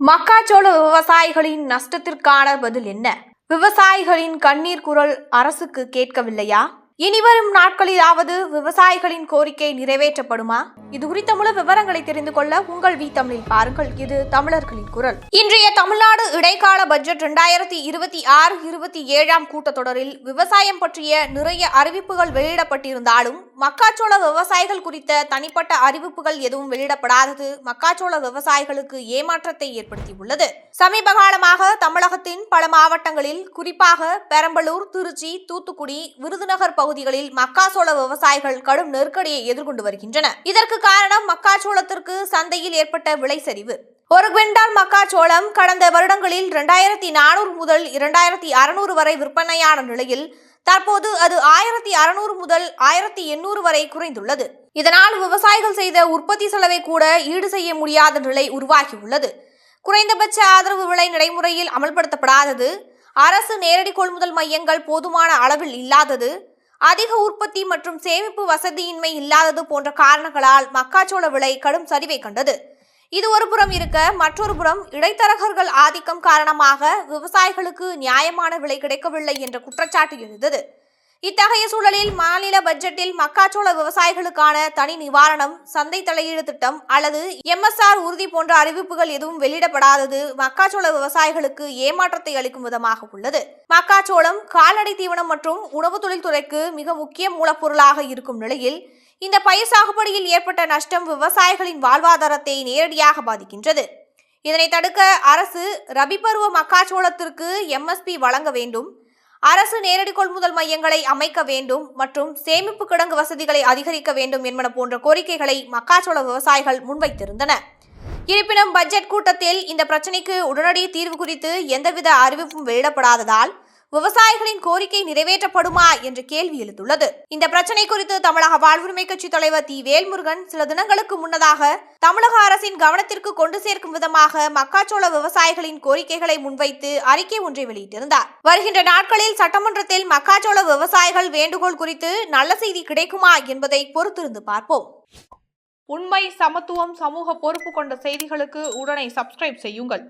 மக்காச்சோள விவசாயிகளின் நஷ்டத்திற்கான பதில் என்ன? விவசாயிகளின் கண்ணீர் குரல் அரசுக்கு கேட்கவில்லையா? இனிவரும் நாட்களிலாவது விவசாயிகளின் கோரிக்கை நிறைவேற்றப்படுமா? இது குறித்த முழு விவரங்களை தெரிந்து கொள்ள உங்கள் வி தமிழில் பாருங்கள். இது தமிழர்களின் குரல். இன்றைய தமிழ்நாடு இடைக்கால பட்ஜெட் இரண்டாயிரத்தி இருபத்தி ஆறு இருபத்தி ஏழாம் கூட்டத்தொடரில் விவசாயம் பற்றிய நிறைய அறிவிப்புகள் வெளியிடப்பட்டிருந்தாலும் மக்காச்சோள விவசாயிகள் குறித்த தனிப்பட்ட அறிவிப்புகள் எதுவும் வெளியிடப்படாதது. மக்காச்சோள விவசாயிகளுக்கு ஏமாற்றத்தை ஏற்படுத்தியுள்ளது. சமீப காலமாக தமிழகத்தின் பல மாவட்டங்களில் குறிப்பாக பெரம்பலூர் திருச்சி தூத்துக்குடி விருதுநகர் பகுதிகளில் மக்காச்சோள விவசாயிகள் கடும் நெருக்கடியை எதிர்கொண்டு வருகின்றனர் இதற்கு காரணம் மக்காச்சோளத்திற்கு சந்தையில் ஏற்பட்ட விலை சரிவு. ஒரு குவிண்டால் மக்காச்சோளம் கடந்த வருடங்களில் இரண்டாயிரத்தி நானூறு முதல் இரண்டாயிரத்தி அறுநூறு வரை விற்பனையான நிலையில் தற்போது அது ஆயிரத்தி அறுநூறு முதல் ஆயிரத்தி எண்ணூறு வரை குறைந்துள்ளது. இதனால் விவசாயிகள் செய்த உற்பத்தி செலவை கூட ஈடு செய்ய முடியாத நிலை உருவாகியுள்ளது. குறைந்தபட்ச ஆதரவு விலை நடைமுறையில் அமல்படுத்தப்படாதது. அரசு நேரடி கொள்முதல் மையங்கள் போதுமான அளவில் இல்லாதது. அதிக உற்பத்தி மற்றும் சேமிப்பு வசதியின்மை இல்லாதது போன்ற காரணங்களால் மக்காச்சோள விலை கடும் சரிவை கண்டது. இது ஒரு புறம் இருக்க மற்றொரு புறம் இடைத்தரகர்கள் ஆதிக்கம் காரணமாக விவசாயிகளுக்கு நியாயமான விலை கிடைக்கவில்லை என்ற குற்றச்சாட்டு எழுந்தது. இத்தகைய சூழலில் மாநில பட்ஜெட்டில் மக்காச்சோள விவசாயிகளுக்கான தனி நிவாரணம் சந்தை தலையீடு திட்டம் அல்லது எம்எஸ்ஆர் உறுதி போன்ற அறிவிப்புகள் எதுவும் வெளியிடப்படாதது மக்காச்சோள விவசாயிகளுக்கு ஏமாற்றத்தை அளிக்கும் விதமாக உள்ளது. மக்காச்சோளம் கால்நடை தீவனம் மற்றும் உணவு தொழில்துறைக்கு மிக முக்கிய மூலப்பொருளாக இருக்கும் நிலையில் இந்த பயிர் சாகுபடியில் ஏற்பட்ட நஷ்டம் விவசாயிகளின் வாழ்வாதாரத்தை நேரடியாக பாதிக்கின்றது. இதனை தடுக்க அரசு ரபி பருவ மக்காச்சோளத்திற்கு எம்எஸ்பி வழங்க வேண்டும். அரசு நேரடி கொள்முதல் மையங்களை அமைக்க வேண்டும் மற்றும் சேமிப்பு கிடங்கு வசதிகளை அதிகரிக்க வேண்டும் என்பன போன்ற கோரிக்கைகளை மக்காச்சோள விவசாயிகள் முன்வைத்திருந்தனர் இருப்பினும் பட்ஜெட் கூட்டத்தில் இந்த பிரச்சினைக்கு உடனடி தீர்வு குறித்து எந்தவித அறிவிப்பும் வெளியிடப்படாததால் விவசாயிகளின் கோரிக்கை நிறைவேற்றப்படுமா என்ற கேள்வி எழுந்துள்ளது. இந்த பிரச்சனை குறித்து தமிழக வாழ்வுரிமை கட்சி தலைவர் தி. வேல்முருகன் சில தினங்களுக்கு முன்னதாக தமிழக அரசின் கவனத்திற்கு கொண்டு சேர்க்கும் விதமாக மக்காச்சோள விவசாயிகளின் கோரிக்கைகளை முன்வைத்து அறிக்கை ஒன்றை வெளியிட்டிருந்தார். வருகின்ற நாட்களில் சட்டமன்றத்தில் மக்காச்சோள விவசாயிகள் வேண்டுகோள் குறித்து நல்ல செய்தி கிடைக்குமா என்பதை பொறுத்திருந்து பார்ப்போம். உண்மை சமத்துவம் சமூக பொறுப்பு கொண்ட செய்திகளுக்கு உடனே சப்ஸ்கிரைப் செய்யுங்கள்.